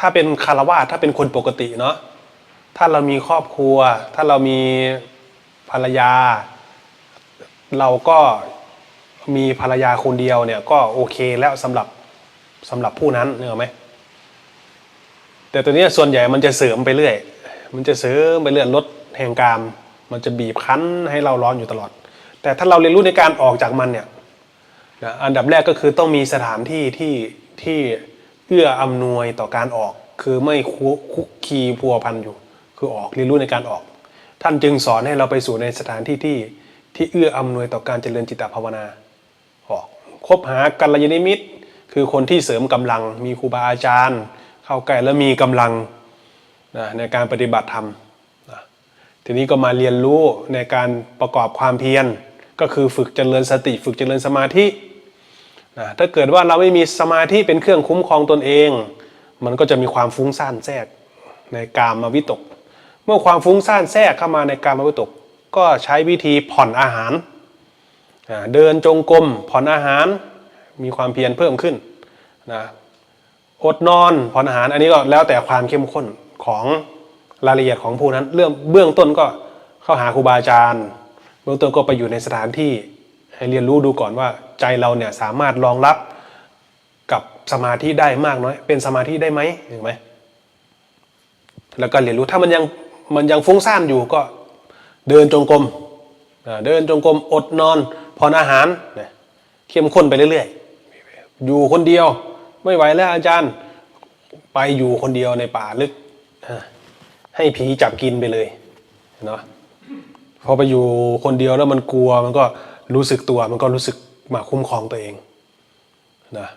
ถ้าเป็นคารวาสถ้าเป็นคนปกติเนาะถ้าเรามีครอบครัว ถ้าเรามีภรรยา เราก็มีภรรยาคนเดียวเนี่ยก็โอเคแล้วสำหรับสำหรับผู้นั้นเนกอะไหมแต่ตัวนี้ส่วนใหญ่มันจะเสริมไปเรื่อย มันจะเสริมไปเรื่อยลดแห่งกาม มันจะบีบคั้นให้เราร้อนอยู่ตลอด แต่ถ้าเราเรียนรู้ในการออกจากมันเนี่ยนะอันดับแรกก็คือต้องมีสถานที่ที่ที่ เอื้ออำนวยต่อการออก คือไม่คุกคีพัวพันอยู่ คือออกเรียนรู้ในการออก ท่านจึงสอนให้เราไปสู่ในสถานที่ที่ที่เอื้ออำนวยต่อการเจริญจิตตภาวนาออกคบหากัลยาณมิตร คือคนที่เสริมกำลังมีครูบาอาจารย์ เข้าใกล้แล้วมีกำลังนะในการปฏิบัติธรรมนะทีนี้ก็มาเรียนรู้ในการประกอบความเพียร ก็คือฝึกเจริญสติ ฝึกเจริญสมาธิ นะถ้าเกิดว่าเราไม่มีสมาธิเป็นเครื่องคุ้มครองตนเอง มันก็จะมีความฟุ้งซ่านแทรกในกามวิตก เมื่อความฟุ้งซ่านแทรกเข้ามาในกามวิตก ก็ใช้วิธีผ่อนอาหาร เดินจงกรมผ่อนอาหารมีความเพียรเพิ่มขึ้นนะอดนอนผ่อนอาหารอันนี้ก็แล้วแต่ความเข้มข้นของรายละเอียดของผู้นั้น เรื่องเบื้องต้นก็เข้าหาครูบาอาจารย์ เบื้องต้นก็ไปอยู่ในสถานที่ให้เรียนรู้ดูก่อนว่า ใจเราเนี่ยสามารถรองรับกับสมาธิได้มากน้อย เป็นสมาธิได้ไหมเห็นไหมแล้วก็เรียนรู้ถ้ามันยังมันยังฟุ้งซ่านอยู่ก็เดินจงกรมเดินจงกรมอดนอนผ่อนอาหารเนี่ยเข้มข้นไปเรื่อยๆ อยู่คนเดียวไม่ไหวแล้วอาจารย์ไปอยู่คนเดียวในป่าลึก ให้ผีจับกินไปเลยเนาะพอไปอยู่คนเดียวแล้วมันกลัวมันก็รู้สึกตัวมันก็รู้สึก มาคุ้มครองตัวเองนะ